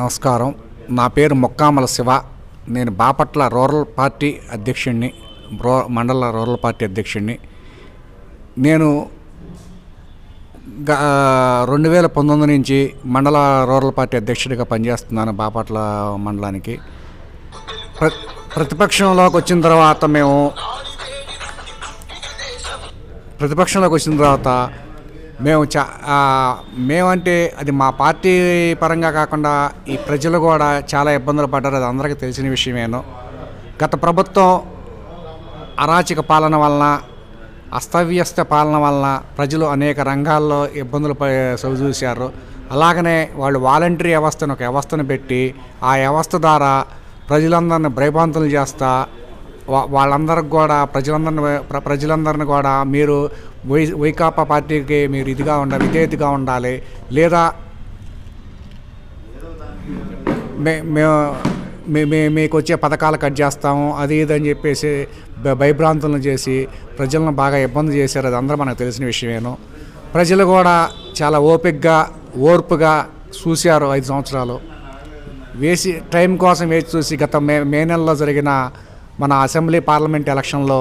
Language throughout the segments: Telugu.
నమస్కారం. నా పేరు మొక్కామల శివ. నేను బాపట్ల రూరల్ పార్టీ అధ్యక్షుడిని రో మండల రూరల్ పార్టీ అధ్యక్షుడిని నేను రెండు వేల పంతొమ్మిది నుంచి మండల రూరల్ పార్టీ అధ్యక్షుడిగా పనిచేస్తున్నాను బాపట్ల మండలానికి. ప్ర ప్రతిపక్షంలోకి వచ్చిన తర్వాత మేము ప్రతిపక్షంలోకి వచ్చిన తర్వాత మేము చా మేమంటే అది మా పార్టీ పరంగా కాకుండా ఈ ప్రజలు కూడా చాలా ఇబ్బందులు పడ్డారు. అది అందరికీ తెలిసిన విషయమేను. గత ప్రభుత్వం అరాచక పాలన వలన అస్తవ్యస్త పాలన వలన ప్రజలు అనేక రంగాల్లో ఇబ్బందులు ప- చవిచూశారు అలాగనే వాళ్ళు వాలంటరీ వ్యవస్థను ఒక వ్యవస్థను పెట్టి ఆ వ్యవస్థ ద్వారా ప్రజలందరిని భయభ్రాంతులు చేస్తా వా- వాళ్ళందరికి కూడా ప్రజలందరిని ప్ర- ప్రజలందరిని కూడా మీరు వై వైకాపా పార్టీకి మీరు ఇదిగా ఉండాలి విధేయతగా ఉండాలి. లేదా మే మేము మే మీకు వచ్చే పథకాలు కట్ చేస్తాము అది ఇది అని చెప్పేసి భయభ్రాంతులను చేసి ప్రజలను బాగా ఇబ్బంది చేశారు. అది అందరూ మనకు తెలిసిన విషయమేను. ప్రజలు కూడా చాలా ఓపిక్గా ఓర్పుగా చూశారు ఐదు సంవత్సరాలు. వేసి టైం కోసం వేచి చూసి గత మే మే నెలలో జరిగిన మన అసెంబ్లీ పార్లమెంట్ ఎలక్షన్లో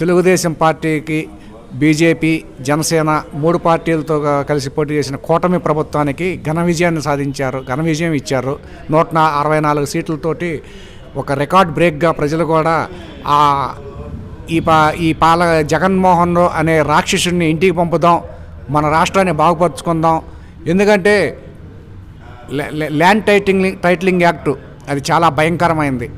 తెలుగుదేశం పార్టీకి బీజేపీ జనసేన మూడు పార్టీలతో కలిసి పోటీ చేసిన కూటమి ప్రభుత్వానికి ఘన విజయాన్ని సాధించారు ఘన విజయం ఇచ్చారు. నూట అరవై నాలుగు సీట్లతోటి ఒక రికార్డ్ బ్రేక్గా ప్రజలు కూడా ఆ ఈ పా ఈ పాల జగన్మోహన్ అనే రాక్షసుడిని ఇంటికి పంపుదాం మన రాష్ట్రాన్ని బాగుపరుచుకుందాం. ఎందుకంటే ల్యాండ్ టైటింగ్ టైటిలింగ్ యాక్ట్ అది చాలా భయంకరమైంది.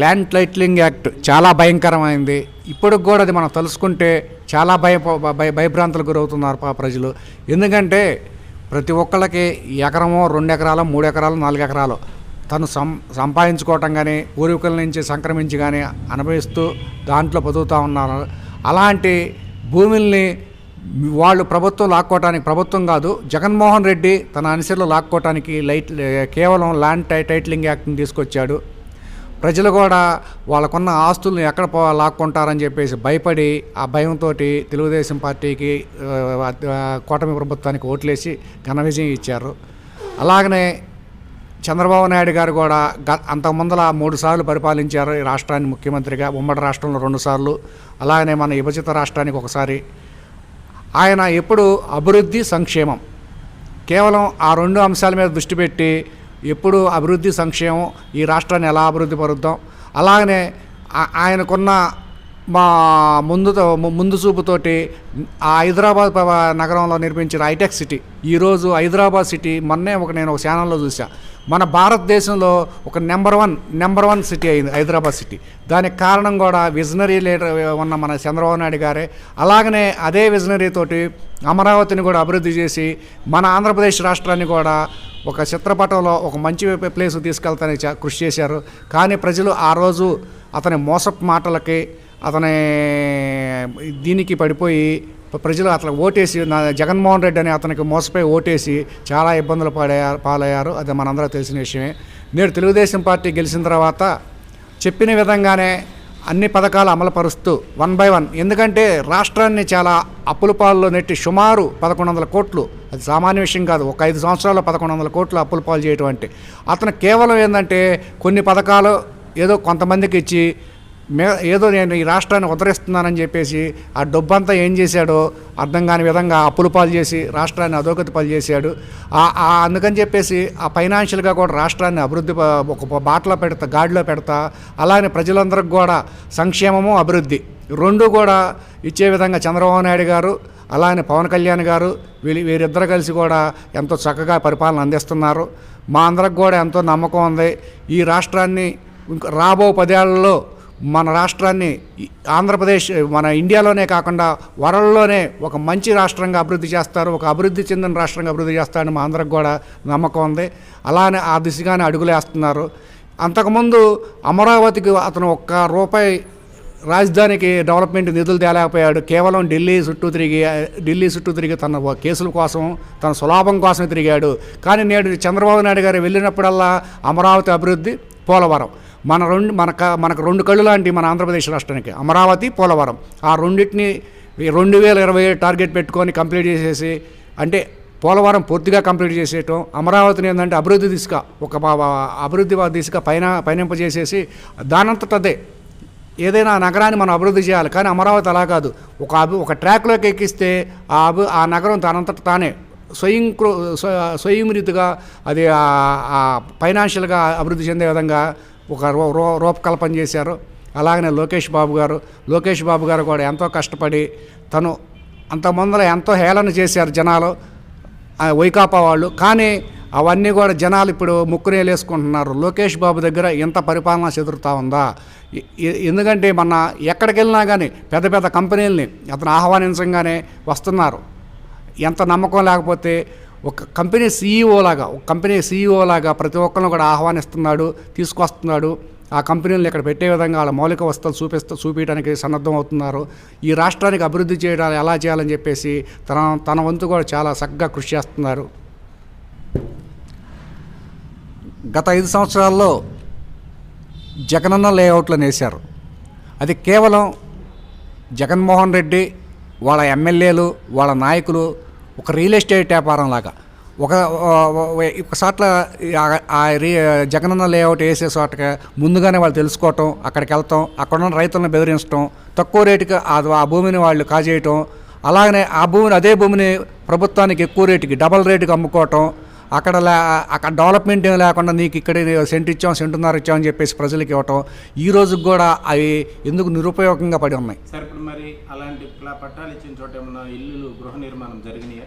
ల్యాండ్ టైట్లింగ్ యాక్ట్ చాలా భయంకరమైంది. ఇప్పటికి కూడా అది మనం తలుసుకుంటే చాలా భయ భయ భయభ్రాంతులకు గురవుతున్నారు పా ప్రజలు. ఎందుకంటే ప్రతి ఒక్కళ్ళకి ఎకరమో రెండు ఎకరాలు మూడు ఎకరాలు నాలుగు ఎకరాలు. తను సం సంపాదించుకోవటం కానీ పూర్వీకుల నుంచి సంక్రమించి కానీ అనుభవిస్తూ దాంట్లో బతుకుతూ ఉన్నారు. అలాంటి భూముల్ని వాళ్ళు ప్రభుత్వం లాక్కోవటానికి ప్రభుత్వం కాదు జగన్మోహన్ రెడ్డి తన అనుసరులు లాక్కోవటానికి లైట్ కేవలం ల్యాండ్ టై టైటిలింగ్ యాక్ట్ని తీసుకొచ్చాడు. ప్రజలు కూడా వాళ్ళకున్న ఆస్తులను ఎక్కడ పో లాక్కుంటారని చెప్పేసి భయపడి ఆ భయంతో తెలుగుదేశం పార్టీకి కూటమి ప్రభుత్వానికి ఓట్లేసి ఘన విజయం ఇచ్చారు. అలాగనే చంద్రబాబు నాయుడు గారు కూడా గ అంతకుముందల మూడు సార్లు పరిపాలించారు ఈ రాష్ట్రాన్ని ముఖ్యమంత్రిగా. ఉమ్మడి రాష్ట్రంలో రెండుసార్లు అలాగనే మన విభజిత రాష్ట్రానికి ఒకసారి. ఆయన ఎప్పుడు అభివృద్ధి సంక్షేమం. కేవలం ఆ రెండు అంశాల మీద దృష్టి పెట్టి ఎప్పుడు అభివృద్ధి సంక్షేమం ఈ రాష్ట్రాన్ని ఎలా అభివృద్ధి పరుద్దాం. అలాగనే ఆయనకున్న మా ముందుతో ముందు చూపుతోటి ఆ హైదరాబాద్ నగరంలో నిర్మించిన హైటెక్ సిటీ ఈరోజు హైదరాబాద్ సిటీ మొన్నే ఒక నేను ఒక ఛానల్లో చూసా మన భారతదేశంలో ఒక number one number one city అయింది హైదరాబాద్ సిటీ. దానికి కారణం కూడా విజనరీ లీడర్ ఉన్న మన చంద్రబాబు నాయుడు గారే. అలాగనే అదే విజనరీ తోటి అమరావతిని కూడా అభివృద్ధి చేసి మన ఆంధ్రప్రదేశ్ రాష్ట్రాన్ని కూడా ఒక చిత్రపటంలో ఒక మంచి ప్లేస్ తీసుకెళ్తానికి చా- కృషి చేశారు. కానీ ప్రజలు ఆ రోజు అతని మోసపు మాటలకి అతని దీనికి పడిపోయి ప్రజలు అతను ఓటేసి నా జగన్మోహన్ రెడ్డి అని అతనికి మోసపోయి ఓటేసి చాలా ఇబ్బందులు పడయ్యారు పాలయ్యారు. అది మనందరూ తెలిసిన విషయమే. నేడు తెలుగుదేశం పార్టీ గెలిచిన తర్వాత చెప్పిన విధంగానే అన్ని పథకాలు అమలుపరుస్తూ వన్ బై వన్. ఎందుకంటే రాష్ట్రాన్ని చాలా అప్పుల పాల్లో నెట్టి సుమారు పదకొండు వందల కోట్లు. అది సామాన్య విషయం కాదు. ఒక ఐదు సంవత్సరాల్లో పదకొండు వందల కోట్లు అప్పుల పాలు చేయటం అంటే. అతను కేవలం ఏంటంటే కొన్ని పథకాలు ఏదో కొంతమందికి ఇచ్చి మే ఏదో నేను ఈ రాష్ట్రాన్ని ఉద్ధరిస్తున్నానని చెప్పేసి ఆ డబ్బంతా ఏం చేశాడో అర్థం కాని విధంగా అప్పుల పాలు చేసి రాష్ట్రాన్ని అధోగతి పాలు చేశాడు. ఆ- అందుకని చెప్పేసి ఆ ఫైనాన్షియల్గా కూడా రాష్ట్రాన్ని అభివృద్ధి ఒక బాటలో పెడతా గాడిలో పెడతా అలానే ప్రజలందరికి కూడా సంక్షేమము అభివృద్ధి రెండు కూడా ఇచ్చే విధంగా చంద్రబాబు నాయుడు గారు అలానే పవన్ కళ్యాణ్ గారు వీళ్ళు వీరిద్దరు కలిసి కూడా ఎంతో చక్కగా పరిపాలన అందిస్తున్నారు. మా అందరికి కూడా ఎంతో నమ్మకం ఉంది. ఈ రాష్ట్రాన్ని రాబో పదేళ్ళలో మన రాష్ట్రాన్ని ఆంధ్రప్రదేశ్ మన ఇండియాలోనే కాకుండా వరల్డ్లోనే ఒక మంచి రాష్ట్రంగా అభివృద్ధి చేస్తారు ఒక అభివృద్ధి చెందిన రాష్ట్రంగా అభివృద్ధి చేస్తారని మా అందరికి కూడా నమ్మకం ఉంది. అలానే ఆ దిశగానే అడుగులేస్తున్నారు. అంతకుముందు అమరావతికి అతను ఒక్క రూపాయి రాజధానికి డెవలప్మెంట్ నిధులు తేలేకపోయాడు. కేవలం ఢిల్లీ చుట్టూ తిరిగి ఢిల్లీ చుట్టూ తిరిగి తన కేసుల కోసం తన సులాభం కోసం తిరిగాడు. కానీ నేడు చంద్రబాబు నాయుడు గారు వెళ్ళినప్పుడల్లా అమరావతి అభివృద్ధి పోలవరం. మన రెండు మన మనకు రెండు కళ్ళు లాంటి మన ఆంధ్రప్రదేశ్ రాష్ట్రానికి. అమరావతి పోలవరం. ఆ రెండింటిని రెండు వేల ఇరవై టార్గెట్ పెట్టుకొని కంప్లీట్ చేసేసి అంటే పోలవరం పూర్తిగా కంప్లీట్ చేసేయటం అమరావతిని ఏంటంటే అభివృద్ధి దిశగా ఒక అభివృద్ధి దిశగా పైన పయనింపజేసేసి దానంతటదే ఏదైనా నగరాన్ని మనం అభివృద్ధి చేయాలి కానీ అమరావతి అలా కాదు. ఒక అభి ఒక ట్రాక్లోకి ఎక్కిస్తే ఆ అభి ఆ నగరం తనంతట తానే. స్వయం కృ- స్వయం రీతిగా అది ఫైనాన్షియల్గా అభివృద్ధి చెందే విధంగా ఒక రూ రూ- రూపకల్పన చేశారు. అలాగనే లోకేష్ బాబు గారు లోకేష్ బాబు గారు కూడా ఎంతో కష్టపడి తను అంత ముందర ఎంతో హేళన చేశారు జనాలు వైకాపా వాళ్ళు. కానీ అవన్నీ కూడా జనాలు ఇప్పుడు ముక్కునేలేసుకుంటున్నారు లోకేష్ బాబు దగ్గర ఎంత పరిపాలన చెదురుతా ఉందా? ఎందుకంటే మన ఎక్కడికి వెళ్ళినా కానీ పెద్ద పెద్ద కంపెనీలని అతను ఆహ్వానించగానే వస్తున్నారు. ఎంత నమ్మకం లేకపోతే ఒక కంపెనీ సీఈఓ లాగా ఒక కంపెనీ సీఈఓ లాగా ప్రతి ఒక్కరిని కూడా ఆహ్వానిస్తున్నాడు తీసుకొస్తున్నాడు. ఆ కంపెనీలను ఇక్కడ పెట్టే విధంగా వాళ్ళ మౌలిక వస్తువులు చూపిస్తూ చూపించడానికి సన్నద్ధం అవుతున్నారు ఈ రాష్ట్రానికి అభివృద్ధి చేయడం ఎలా చేయాలని చెప్పేసి తన తన వంతు కూడా చాలా చక్కగా కృషి చేస్తున్నారు. గత ఐదు సంవత్సరాల్లో జగనన్న లేఅవుట్లను వేశారు అది కేవలం జగన్మోహన్ రెడ్డి వాళ్ళ ఎమ్మెల్యేలు వాళ్ళ నాయకులు ఒక రియల్ ఎస్టేట్ వ్యాపారం లాగా. ఒక ఒక చోట్ల ఆ- రీ జగనన్న లేఅవుట్ వేసే చోటకి ముందుగానే వాళ్ళు తెలుసుకోవటం అక్కడికి వెళ్తాం అక్కడ ఉన్న రైతులను బెదిరించడం తక్కువ రేటుకి ఆ భూమిని వాళ్ళు కాజేయటం అలాగనే ఆ భూమిని అదే భూమిని ప్రభుత్వానికి ఎక్కువ రేటుకి డబల్ రేటుకి అమ్ముకోవటం అక్కడ లే అక్కడ డెవలప్మెంట్ ఏం లేకుండా నీకు ఇక్కడ సెంట్ ఇచ్చాం సెంటున్నర ఇచ్చాం అని చెప్పేసి ప్రజలకు ఇవ్వటం ఈ రోజుకి కూడా అవి ఎందుకు నిరుపయోగంగా పడి ఉన్నాయి? సార్ ఇప్పుడు మరి అలాంటి పట్టాలు ఇచ్చిన చోట ఏమన్నా ఇల్లు గృహ నిర్మాణం జరిగినాయా?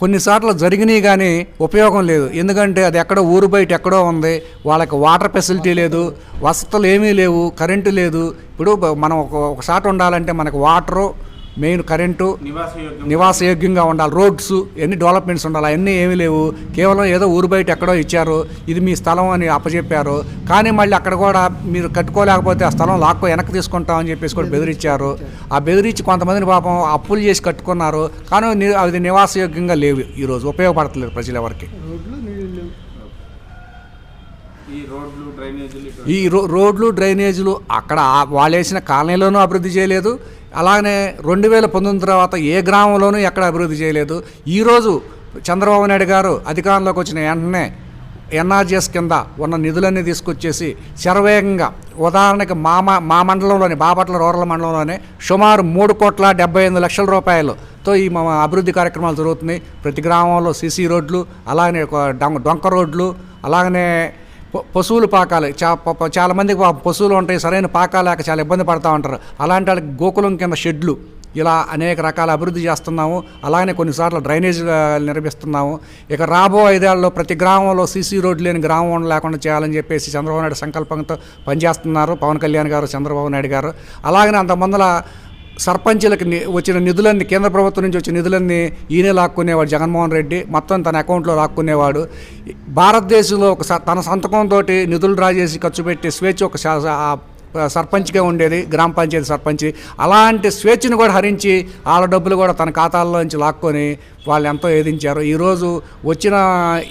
కొన్నిసార్లు జరిగినాయి కానీ ఉపయోగం లేదు. ఎందుకంటే అది ఎక్కడో ఊరు బయట ఎక్కడో ఉంది. వాళ్ళకి వాటర్ ఫెసిలిటీ లేదు వసతులు ఏమీ లేవు కరెంటు లేదు. ఇప్పుడు మనం ఒక ఒక ఉండాలంటే మనకు వాటరు మెయిన్ కరెంటు నివాసయోగ్యం నివాసయోగ్యంగా ఉండాలి. రోడ్స్ ఎన్ని డెవలప్మెంట్స్ ఉండాలి అవన్నీ ఏమీ లేవు. కేవలం ఏదో ఊరు బయట ఎక్కడో ఇచ్చారు ఇది మీ స్థలం అని అప్పచెప్పారు. కానీ మళ్ళీ అక్కడ కూడా మీరు కట్టుకోలేకపోతే ఆ స్థలం లాక్కో వెనక్కి తీసుకుంటామని చెప్పేసి కూడా బెదిరించారు. ఆ బెదిరించి కొంతమందిని పాపం అప్పులు చేసి కట్టుకున్నారు. కానీ అది నివాసయోగ్యంగా లేవు ఈరోజు ఉపయోగపడతలేదు ప్రజలు ఎవరికి. ఈ రోడ్లు డ్రైనేజీలు ఇటు- ఈ రో రోడ్లు డ్రైనేజీలు అక్కడ వాళ్ళు వేసిన కాలనీలోనూ అభివృద్ధి చేయలేదు. అలాగనే రెండు వేల పంతొమ్మిది తర్వాత ఏ గ్రామంలోనూ ఎక్కడ అభివృద్ధి చేయలేదు. ఈరోజు చంద్రబాబు నాయుడు గారు అధికారంలోకి వచ్చిన వెంటనే ఎన్ఆర్జిఎస్ కింద ఉన్న నిధులన్నీ తీసుకొచ్చేసి శరవేగంగా ఉదాహరణకి మా మా- మండలంలోని బాపట్ల రూరల్ మండలంలోనే సుమారు మూడు కోట్ల డెబ్బై ఎనిమిది లక్షల రూపాయలతో ఈ మా అభివృద్ధి కార్యక్రమాలు జరుగుతున్నాయి. ప్రతి గ్రామంలో సీసీ రోడ్లు అలాగనే ఒక డొంక డొంక రోడ్లు అలాగనే పశువులు పాకాలి. చా చాలామందికి పశువులు ఉంటాయి సరైన పాకాలేక చాలా ఇబ్బంది పడతా ఉంటారు. అలాంటి వాళ్ళకి గోకులం కింద షెడ్లు ఇలా అనేక రకాల అభివృద్ధి చేస్తున్నాము. అలానే కొన్నిసార్లు డ్రైనేజ్ నిర్మిస్తున్నాము. ఇక రాబో ఐదేళ్ళలో ప్రతి గ్రామంలో సీసీ రోడ్డు లేని గ్రామం లేకుండా చేయాలని చెప్పేసి చంద్రబాబు నాయుడు సంకల్పంతో పనిచేస్తున్నారు. పవన్ కళ్యాణ్ గారు చంద్రబాబు నాయుడు గారు. అలాగనే అంత ముందల సర్పంచులకు వచ్చిన నిధులన్నీ కేంద్ర ప్రభుత్వం నుంచి వచ్చిన నిధులన్నీ ఈయనే లాక్కునేవాడు జగన్మోహన్ రెడ్డి. మొత్తం తన అకౌంట్లో లాక్కునేవాడు. భారతదేశంలో ఒక స- తన సంతకంతో నిధులు డ్రా చేసి ఖర్చు పెట్టే స్వేచ్ఛ ఒక సర్పంచ్గా ఉండేది గ్రామ పంచాయతీ సర్పంచ్. అలాంటి స్వేచ్ఛను కూడా హరించి వాళ్ళ డబ్బులు కూడా తన ఖాతాల్లోంచి లాక్కొని వాళ్ళు ఎంతో ఏదించారు. ఈరోజు వచ్చిన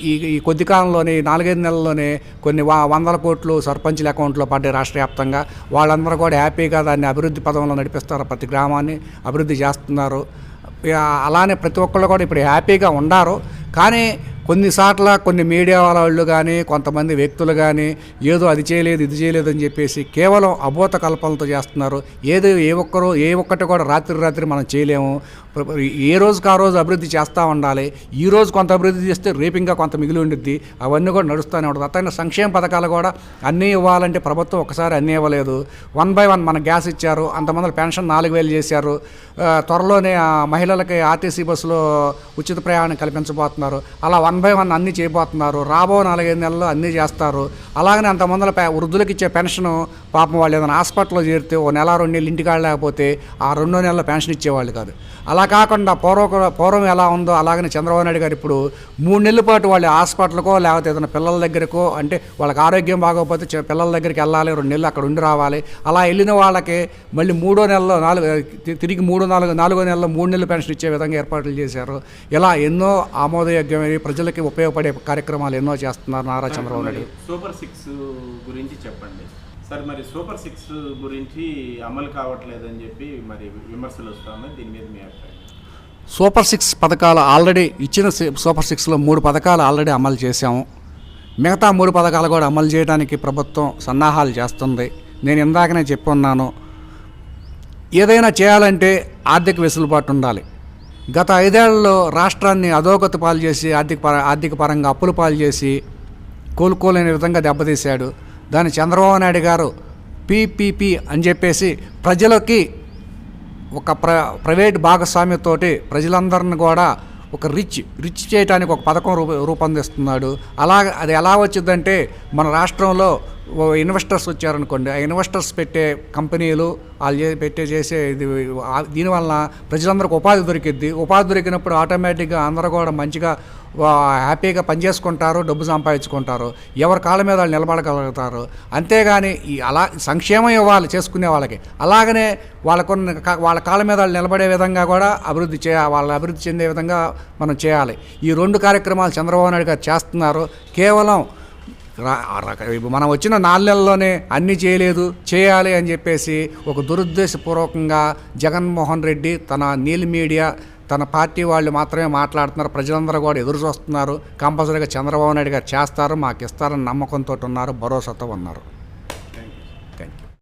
ఈ ఈ కొద్ది కాలంలోనే నాలుగైదు నెలల్లోనే కొన్ని వందల కోట్లు సర్పంచ్ల అకౌంట్లో పడ్డాయి రాష్ట్ర వ్యాప్తంగా. వాళ్ళందరూ కూడా హ్యాపీగా దాన్ని అభివృద్ధి పదంలో నడిపిస్తారు ప్రతి గ్రామాన్ని అభివృద్ధి చేస్తున్నారు. అలానే ప్రతి ఒక్కళ్ళు కూడా ఇప్పుడు హ్యాపీగా ఉన్నారు కానీ కొన్నిసార్లు కొన్ని మీడియా వాళ్ళు కానీ కొంతమంది వ్యక్తులు కానీ ఏదో అది చేయలేదు ఇది చేయలేదు అని చెప్పేసి కేవలం అబోత కల్పనలతో చేస్తున్నారు. ఏదో ఏ ఒక్కరు ఏ ఒక్కటి కూడా రాత్రి రాత్రి మనం చేయలేము. ఏ రోజుకి ఆ రోజు అభివృద్ధి చేస్తూ ఉండాలి. ఈ రోజు కొంత అభివృద్ధి చేస్తే రేపు ఇంకా కొంత మిగిలి ఉండిద్ది. అవన్నీ కూడా నడుస్తూనే ఉంటుంది అతని సంక్షేమ పథకాలు కూడా అన్నీ ఇవ్వాలంటే ప్రభుత్వం ఒకసారి అన్నీ ఇవ్వలేదు. వన్ బై వన్ మన గ్యాస్ ఇచ్చారు. అంతమంది పెన్షన్ నాలుగు వేలు చేశారు. త్వరలోనే మహిళలకి ఆర్టీసీ బస్సులో ఉచిత ప్రయాణం కల్పించబోతున్నారు. అలా వన్ బై వన్ అన్నీ చేయబోతున్నారు. రాబో నాలుగైదు నెలల్లో అన్నీ చేస్తారు. అలాగనే అంతమందిల పె- వృద్ధులకు ఇచ్చే పెన్షన్ పాపం వాళ్ళు ఏదైనా హాస్పిటల్లో చేరితే ఓ నెల రెండు నెలలు ఇంటికాడ లేకపోతే ఆ రెండో నెలల పెన్షన్ ఇచ్చేవాళ్ళు కాదు. అలా కాకుండా పూర్వ పూర్వం ఎలా ఉందో అలాగనే చంద్రబాబు నాయుడు గారు ఇప్పుడు మూడు నెలల పాటు వాళ్ళు హాస్పిటల్కో లేకపోతే ఏదైనా పిల్లల దగ్గరకో అంటే వాళ్ళకి ఆరోగ్యం బాగోకపోతే పిల్లల దగ్గరికి వెళ్ళాలి రెండు నెలలు అక్కడ ఉండి రావాలి. అలా వెళ్ళిన వాళ్ళకి మళ్ళీ మూడో నెలలో నాలుగు తిరిగి మూడు నాలుగు నాలుగో నెలలో మూడు నెలలు పెన్షన్ ఇచ్చే విధంగా ఏర్పాట్లు చేశారు. ఇలా ఎన్నో ఆమోదయోగ్యమైన ప్రజలకి ఉపయోగపడే కార్యక్రమాలు ఎన్నో చేస్తున్నారు నారా చంద్రబాబు నాయుడు. సూపర్ సిక్స్ గురించి చెప్పండి. సార్ మరి సూపర్ సిక్స్ గురించి అమలు కావట్లేదని చెప్పి మరి విమర్శలు వస్తున్నాయి. దీని మీద మీ అభిప్రాయం. సూపర్ సిక్స్ పథకాలు ఆల్రెడీ ఇచ్చిన సూపర్ సిక్స్లో మూడు పథకాలు ఆల్రెడీ అమలు చేశాము. మిగతా మూడు పథకాలు కూడా అమలు చేయడానికి ప్రభుత్వం సన్నాహాలు చేస్తుంది. నేను ఇందాకనే చెప్పున్నాను ఏదైనా చేయాలంటే ఆర్థిక వెసులుబాటు ఉండాలి. గత ఐదేళ్ళలో రాష్ట్రాన్ని అధోగతి పాలు చేసి ఆర్థిక పర ఆర్థిక పరంగా అప్పులు పాలు చేసి కోలుకోలేని విధంగా దెబ్బతీశాడు. దాన్ని చంద్రబాబు నాయుడు గారు పీపీపీ అని చెప్పేసి ప్రజలకి ఒక ప్ర ప్రైవేట్ భాగస్వామ్యతోటి ప్రజలందరిని కూడా ఒక రిచ్ రిచ్ చేయడానికి ఒక పథకం రూప రూపొందిస్తున్నాడు. అలా అది ఎలా వచ్చిందంటే మన రాష్ట్రంలో ఇన్వెస్టర్స్ వచ్చారనుకోండి ఆ ఇన్వెస్టర్స్ పెట్టే కంపెనీలు వాళ్ళు పెట్టే చేసే ఇది దీనివల్ల ప్రజలందరికీ ఉపాధి దొరికిద్ది. ఉపాధి దొరికినప్పుడు ఆటోమేటిక్గా అందరూ కూడా మంచిగా హ్యాపీగా పనిచేసుకుంటారు డబ్బు సంపాదించుకుంటారు. ఎవరి కాళ్ళ మీద వాళ్ళు నిలబడగలుగుతారు. అంతేగాని ఈ అలా సంక్షేమం ఇవ్వాలి చేసుకునే వాళ్ళకి. అలాగనే వాళ్ళకున్న కా- వాళ్ళ కాళ్ళ మీద వాళ్ళు నిలబడే విధంగా కూడా అభివృద్ధి చేయ వాళ్ళ అభివృద్ధి చెందే విధంగా మనం చేయాలి. ఈ రెండు కార్యక్రమాలు చంద్రబాబు నాయుడు గారు చేస్తున్నారు. కేవలం మనం వచ్చిన నాలుగు నెలల్లోనే అన్నీ చేయలేదు చేయాలి అని చెప్పేసి ఒక దురుద్దేశపూర్వకంగా జగన్మోహన్ రెడ్డి తన నీల్ మీడియా తన పార్టీ వాళ్ళు మాత్రమే మాట్లాడుతున్నారు. ప్రజలందరూ కూడా ఎదురు చూస్తున్నారు. కంపల్సరీగా చంద్రబాబు నాయుడు గారు చేస్తారు మాకు ఇస్తారని నమ్మకంతో ఉన్నారు భరోసాతో ఉన్నారు.